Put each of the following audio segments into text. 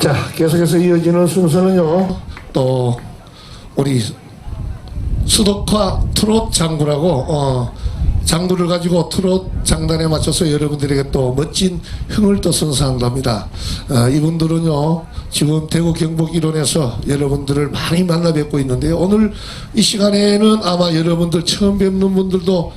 자, 계속해서 이어지는 순서는요. 또 우리 수덕화 트롯 장구라고 어, 장구를 가지고 트롯 장단에 맞춰서 여러분들에게 또 멋진 흥을 또 선사한답니다. 어, 이분들은요 지금 대구 경북 일원에서 여러분들을 많이 만나 뵙고 있는데요. 오늘 이 시간에는 아마 여러분들 처음 뵙는 분들도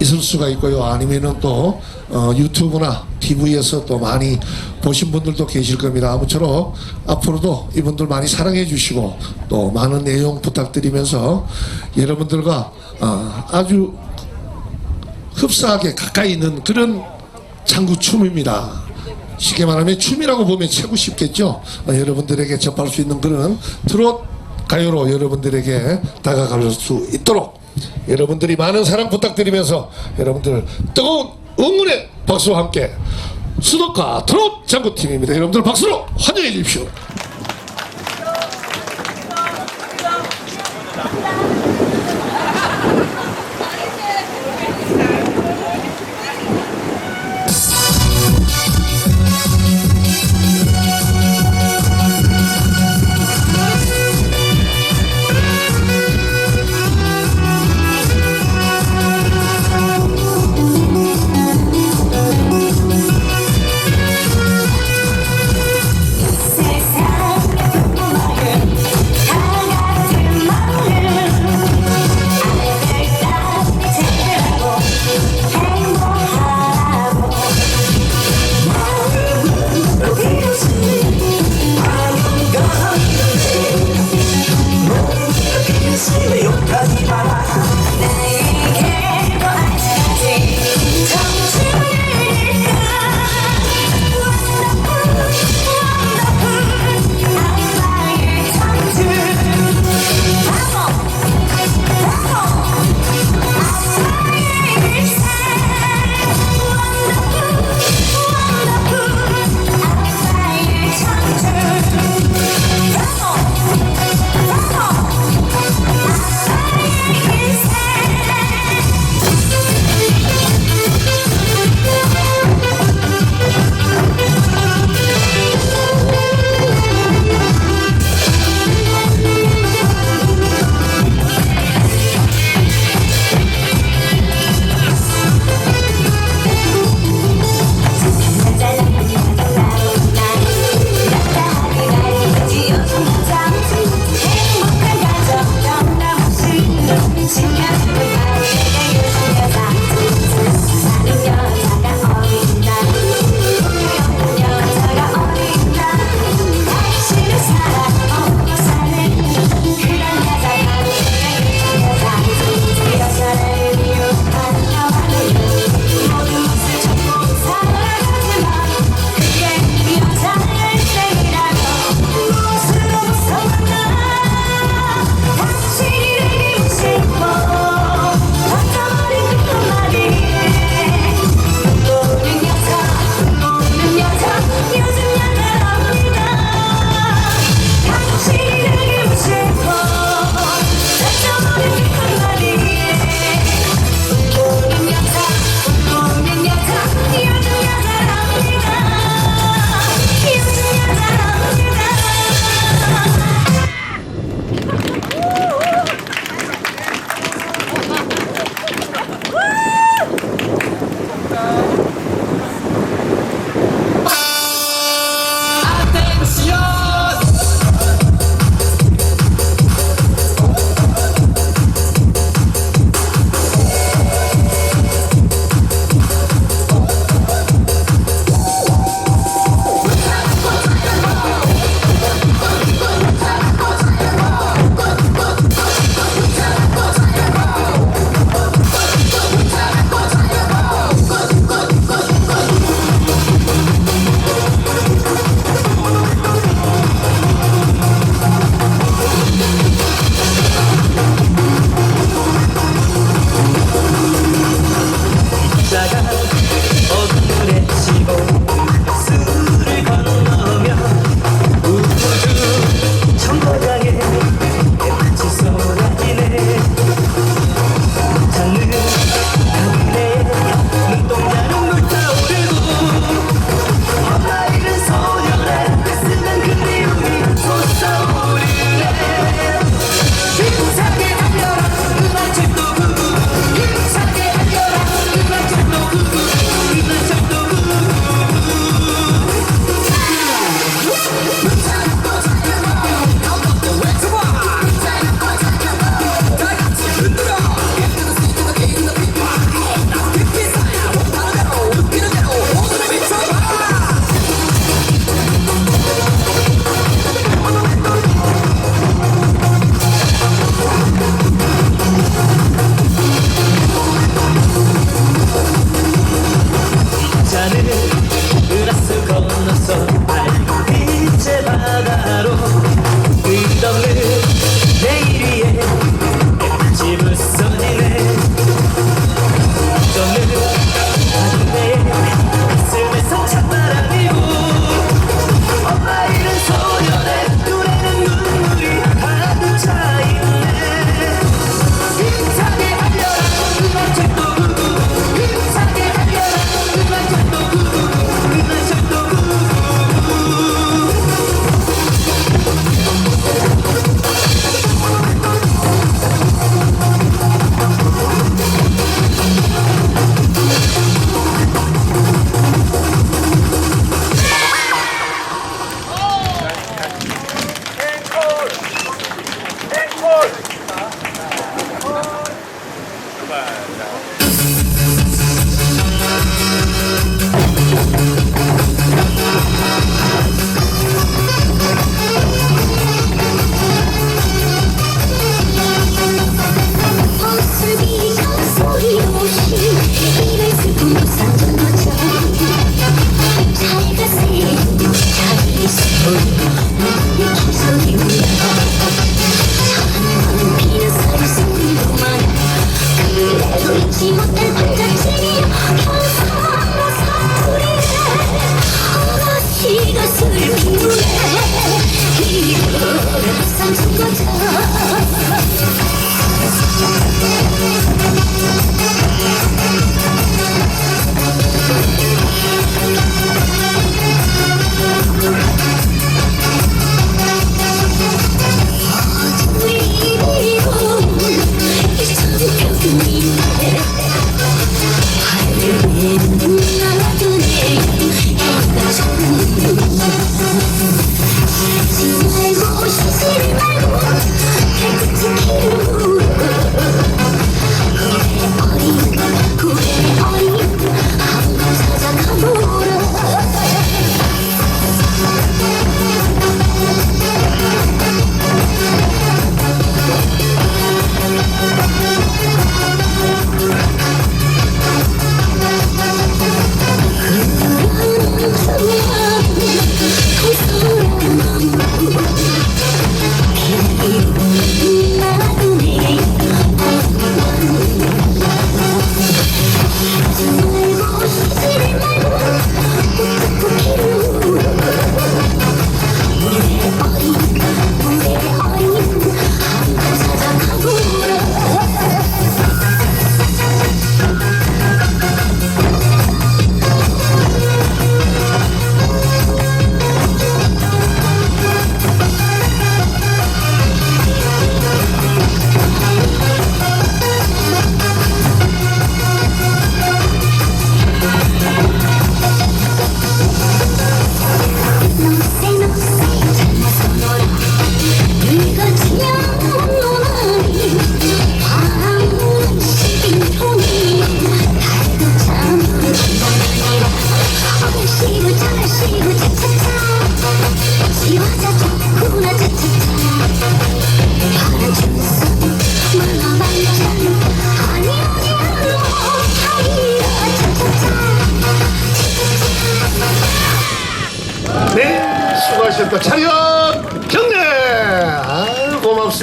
있을 수가 있고요. 아니면은 또 어, 유튜브나 TV에서 또 많이 보신 분들도 계실 겁니다. 아무쪼록 앞으로도 이분들 많이 사랑해 주시고 또 많은 내용 부탁드리면서 여러분들과 어, 아주 흡사하게 가까이 있는 그런 장구 춤입니다. 쉽게 말하면 춤이라고 보면 최고 쉽겠죠. 어, 여러분들에게 접할 수 있는 그런 트롯 가요로 여러분들에게 다가갈 수 있도록 여러분들이 많은 사랑 부탁드리면서 여러분들 뜨거운 응원의 박수와 함께 수도가 트롯 장구팀입니다. 여러분들 박수로 환영해 주십시오.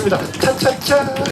고맙습니다. 차차차.